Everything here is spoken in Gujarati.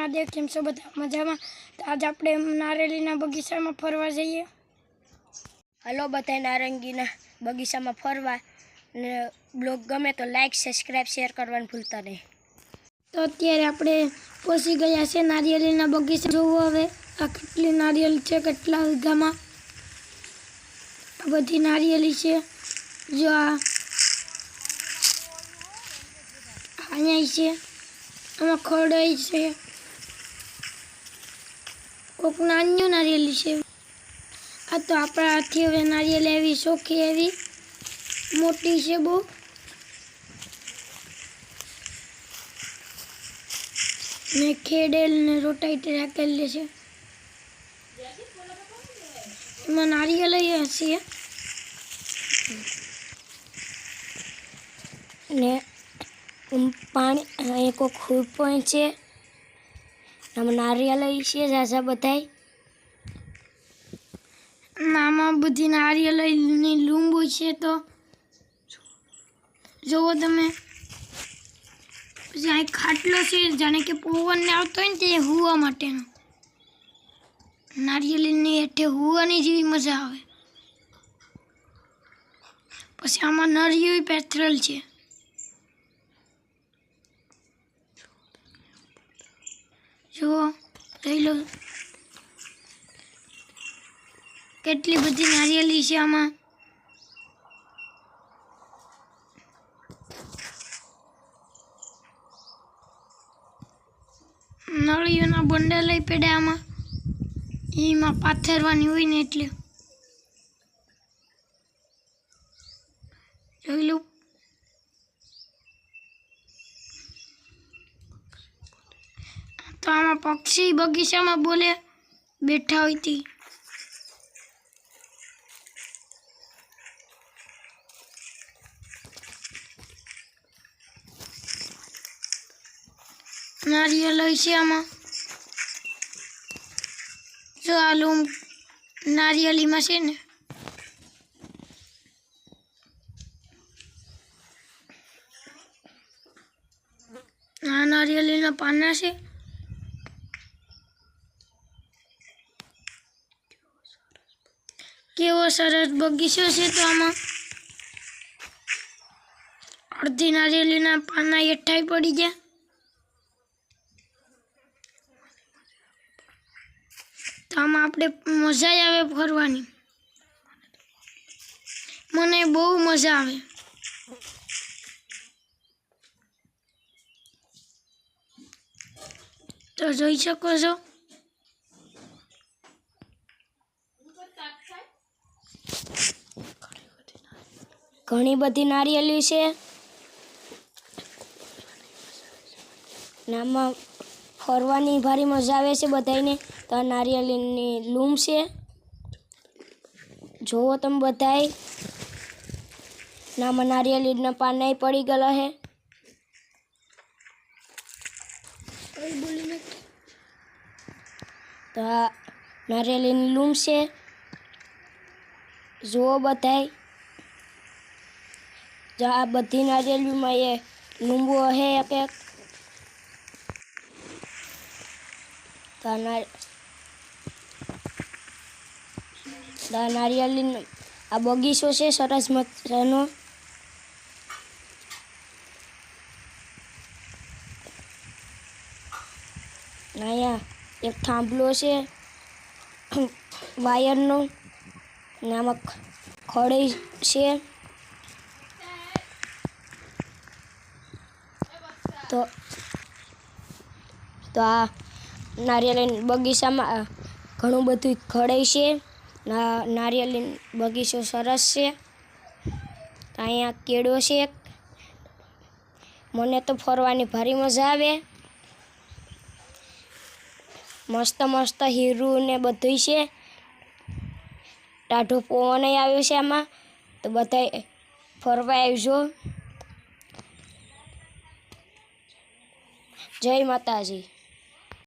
મહાદેવ કેમ છો? બધા મજામાં? તો આજે આપણે નારેલીના બગીચામાં ફરવા જઈએ. હલો બધા નારંગીના બગીચામાં ફરવા. ને બ્લોગ ગમે તો લાઈક સબસ્ક્રાઈબ શેર કરવાનું ભૂલતા નહીં. તો અત્યારે આપણે પહોંચી ગયા છે નારિયેળીના બગીચા. જોવું હવે આ કેટલી નારિયેળ છે કેટલા વીઘામાં? આ બધી નારિયેળી છે. જો આ અહીંયા છે. આમાં ખરડાઈ છે. કોક નાન્યું નારિયેલ છે. આ તો આપણા હાથી હવે નારિયેળ એવી ચોખ્ખી, એવી મોટી છે બહુ. ને ખેડેલ ને રોટાઈટ રાખેલી છે. એમાં નારિયેલ હશે. ને પાણી એક ખૂબ છે. આમાં નારિયેલ છે ઝાઝા બધાય. આમાં બધી નારિયેળની લૂંબુ છે તો જુઓ તમે. પછી અહીં ખાટલો છે, જાણે કે પવન ને આવતો હોય ને તે હુવા માટેનો. નારિયેળની હેઠે હુવાની જેવી મજા આવે. પછી આમાં નરિયું પેથરેલ છે. જુઓ, લઈ લો. કેટલી બધી નારિયેળી છે આમાં. નળીઓના બંડલ લઈ પડ્યા આમાં. એમાં પાથરવાની હોય ને એટલે. જોઈ લો. આમાં પક્ષી બગીચામાં બોલે બેઠા હોય તી નારિયેલ હોય છે આમાં. જો આ લૂમ નારિયેલીમાં છે ને. આ નારિયેલીના પાના છે. કેવો સરસ બગીચો છે તો આમાં? અડધી નારિયેળીના પાના એઠાઈ પડી ગયા. તો આમાં આપણે મજા આવે ફરવાની. મને બહુ મજા આવે. તો જોઈ શકો છો? ઘણી બધી નારિયેળી છે. નામાં ફરવાની ભારી મજા આવે છે બધાને તો આ નારિયેળીની લૂમ છે. જોવો તમે બધાય. નામાં આમાં નારિયેળીના પાના પડી ગયેલા છે તો આ નારિયેળીની લૂમ છે. જુઓ બધાય. આ બધી નારિયેળીમાં એ લીંબુ હે એક એક. નારિયેલી આ બગીચો છે, સરસ મજાનો. અહીંયા એક થાંભલો છે, વાયરનો. ને આમાં ખડે છે. તો તો આ નારિયેળીન બગીચામાં ઘણું બધું ખડે છે. નારિયેળીન નારિયેળી બગીચો સરસ છે. અહીંયા કેળો છે. મને તો ફરવાની ભારી મજા આવે. મસ્ત મસ્ત હીરું ને બધું છે. ટાઢો પવન આવ્યો છે આમાં. તો બધા ફરવા આવજો. જય માતાજી.